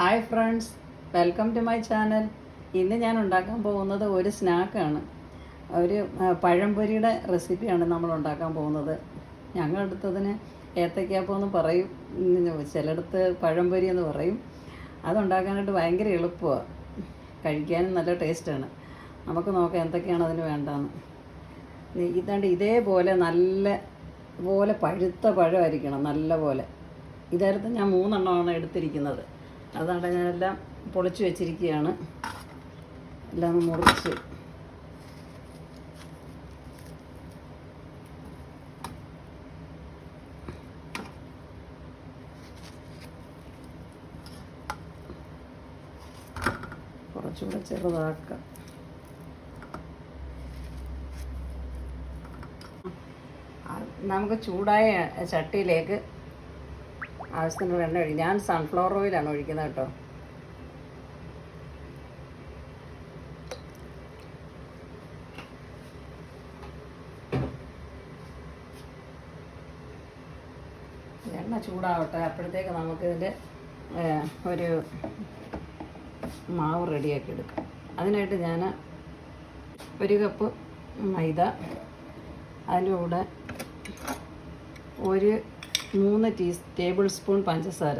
Hi friends welcome to my channel ഇന്ന് ഞാൻ ഉണ്ടാക്കാൻ പോകുന്നത് ഒരു സ്നാക്കാണ് ഒരു പഴംപൊരിയുടെ റെസിപ്പിയാണ് നമ്മൾ ഉണ്ടാക്കാൻ പോകുന്നത്. ഞങ്ങൾ എടുത്തതിന് ഏത്തക്കാപ്പം എന്ന് പറയും. ചിലയിടത്ത് പഴംപൊരി എന്ന് പറയും. അതുണ്ടാക്കാനായിട്ട് ഭയങ്കര എളുപ്പമാണ്. കഴിക്കാനും നല്ല ടേസ്റ്റാണ് നമുക്ക് നോക്കാം എന്തൊക്കെയാണ് അതിന് വേണ്ടതെന്ന്. ഇതാണ്ട് ഇതേപോലെ നല്ല പോലെ പഴുത്ത പഴമായിരിക്കണം നല്ല പോലെ. ഇതായിരുന്നു ഞാൻ മൂന്നെണ്ണമാണ് എടുത്തിരിക്കുന്നത്. അതാണ്ട് ഞാനെല്ലാം പൊളിച്ചു വെച്ചിരിക്കുകയാണ്. എല്ലാം മുറിച്ച്. കുറച്ചുകൂടെ ചെറുതാക്കാം. നമുക്ക് ചൂടായ ചട്ടിയിലേക്ക് ആവശ്യത്തിന് എണ്ണ ഒഴിക്കും. ഞാൻ സൺഫ്ലവർ ഓയിലാണ് ഒഴിക്കുന്നത് കേട്ടോ. എണ്ണ ചൂടാവട്ടെ. അപ്പോഴത്തേക്ക് നമുക്കിതിന്റെ ഒരു മാവ് റെഡിയാക്കി എടുക്കാം. അതിനായിട്ട് ഞാൻ ഒരു കപ്പ് മൈദ അതിന്റെ കൂടെ ഒരു മൂന്ന് ടീ ടേബിൾ സ്പൂൺ പഞ്ചസാര.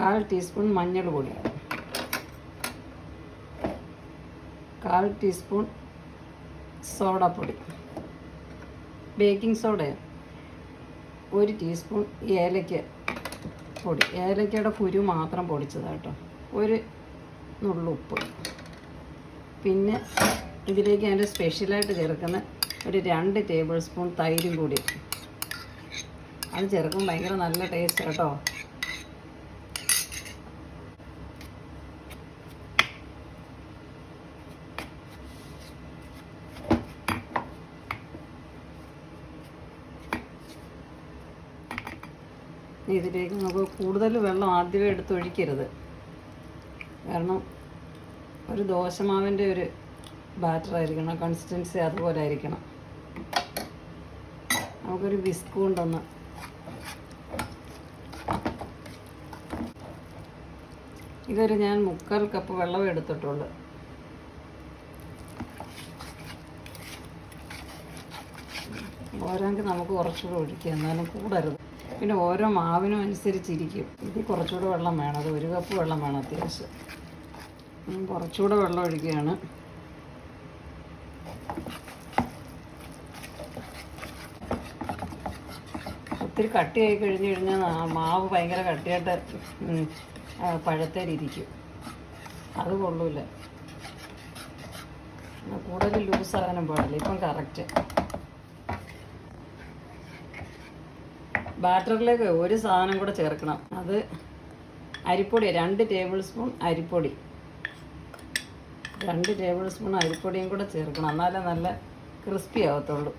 കാൽ ടീസ്പൂൺ മഞ്ഞൾ പൊടി. കാൽ ടീസ്പൂൺ സോഡാപ്പൊടി. ബേക്കിംഗ് സോഡ ഒരു ടീസ്പൂൺ ഏലക്ക പൊടി. ഏലക്കയുടെ കുരു മാത്രം പൊടിച്ചതാട്ടോ ഒരു നുള്ളുപ്പ് പിന്നെ ഇതിലേക്ക് ഞാൻ സ്പെഷ്യലായിട്ട് ചേർക്കുന്ന ഒരു രണ്ട് ടേബിൾ സ്പൂൺ തൈരും കൂടി. അത് ചേർക്കും ഭയങ്കര നല്ല ടേസ്റ്റ് കേട്ടോ ഇതിലേക്ക് നമുക്ക് കൂടുതൽ വെള്ളം ആദ്യമേ എടുത്ത് ഒഴിക്കരുത് കാരണം ഒരു ദോശമാവിന്റെ ഒരു ബാറ്റർ ആയിരിക്കണം കൺസിസ്റ്റൻസി അതുപോലെ ആയിരിക്കണം. നമുക്കൊരു വിസ്ക് കൊണ്ടൊന്ന് ഇതൊരു ഞാൻ മുക്കാൽ കപ്പ് വെള്ളം എടുത്തിട്ടുള്ളൂ ഓരോങ്കിൽ നമുക്ക് കുറച്ചുകൂടെ ഒഴിക്കുക എന്നാലും കൂടരുത്. പിന്നെ ഓരോ മാവിനും അനുസരിച്ചിരിക്കും. ഇത് കുറച്ചുകൂടെ വെള്ളം വേണം അത് ഒരു കപ്പ് വെള്ളം വേണം അത്യാവശ്യം. കുറച്ചുകൂടെ വെള്ളം ഒഴിക്കുകയാണ്. ഒത്തിരി കട്ടിയായി കഴിഞ്ഞ് കഴിഞ്ഞാൽ മാവ് ഭയങ്കര കട്ടിയായിട്ട് പഴത്തേലിരിക്കും. അത് കൊള്ളൂല കൂടുതൽ ലൂസാകാനും പാടില്ല. ഇപ്പം കറക്റ്റ് ബാറ്ററിലേക്ക് ഒരു സാധനം കൂടെ ചേർക്കണം. അത് അരിപ്പൊടി രണ്ട് ടേബിൾ സ്പൂൺ അരിപ്പൊടി. രണ്ട് ടേബിൾ സ്പൂൺ അരിപ്പൊടിയും കൂടെ ചേർക്കണം. എന്നാലേ നല്ല ക്രിസ്പി ആവത്തുള്ളൂ.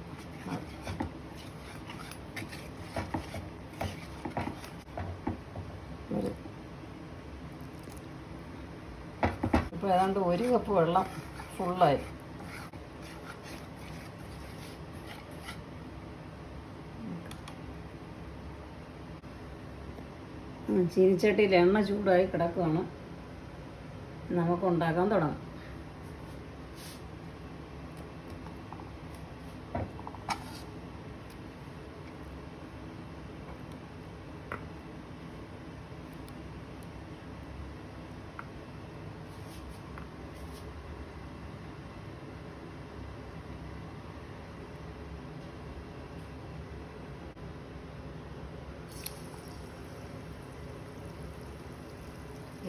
ഇപ്പൊ ഇപ്പോൾ ഏതാണ്ട് ഒരു കപ്പ് വെള്ളം ഫുള്ളായി. ചീനിച്ചട്ടിയിൽ എണ്ണ ചൂടായി കിടക്കുകയാണ് നമുക്ക് ഉണ്ടാക്കാൻ തുടങ്ങാം.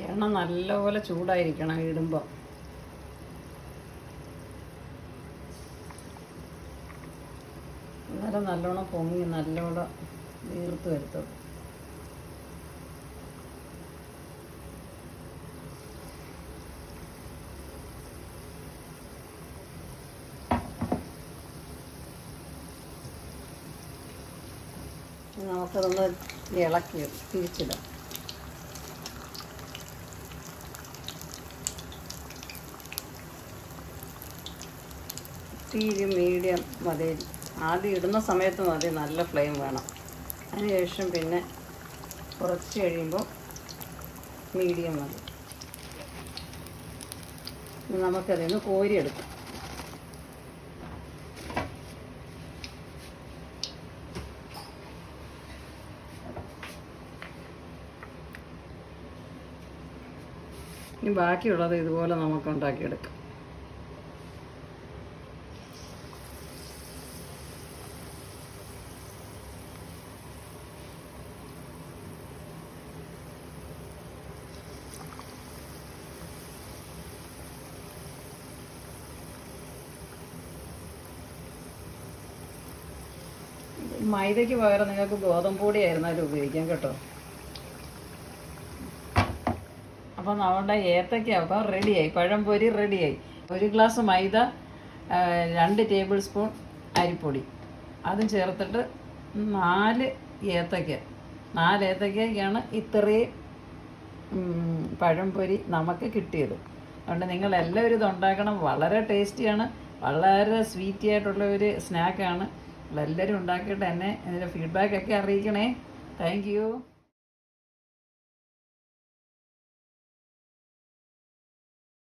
എണ്ണ നല്ലപോലെ ചൂടായിരിക്കണം ഇടുമ്പോൾ അന്നേരം നല്ലോണം പൊങ്ങി നല്ലോണം വീർത്ത് വരുത്തും. നമുക്കതൊന്ന് ഇളക്കി തിരിച്ചിടാം. തീര് മീഡിയം മതി. ആദ്യം ഇടുന്ന സമയത്ത് മതി. നല്ല ഫ്ലെയിം വേണം. അതിനുശേഷം പിന്നെ കുറച്ച് കഴിയുമ്പോൾ മീഡിയം മതി. നമുക്കതിൽ നിന്ന് കോരിയെടുക്കാം ഇനി ബാക്കിയുള്ളത് ഇതുപോലെ നമുക്ക് ഉണ്ടാക്കിയെടുക്കാം മൈദയ്ക്ക് പകരം നിങ്ങൾക്ക് ഗോതമ്പ് പൊടി ആയിരുന്നാലും ഉപയോഗിക്കാം കേട്ടോ. അപ്പോൾ നമ്മുടെ ഏത്തയ്ക്ക അപ്പം റെഡിയായി പഴംപൊരി റെഡിയായി ഒരു ഗ്ലാസ് മൈദ രണ്ട് ടേബിൾ സ്പൂൺ അരിപ്പൊടി. അതും ചേർത്തിട്ട് നാല് ഏത്തയ്ക്ക നാല് ഏത്തയ്ക്കയ്ക്കാണ് ഇത്രയും പഴംപൊരി നമുക്ക് കിട്ടിയത്. അതുകൊണ്ട് നിങ്ങൾ എല്ലാവരും ഇത് ഉണ്ടാക്കണം. വളരെ ടേസ്റ്റിയാണ് വളരെ സ്വീറ്റി ആയിട്ടുള്ള ഒരു സ്നാക്കാണ് എല്ലാവരും ഉണ്ടാക്കിയിട്ട് എന്നെ ഇതിന്റെ ഫീഡ്ബാക്കൊക്കെ അറിയിക്കണേ. താങ്ക്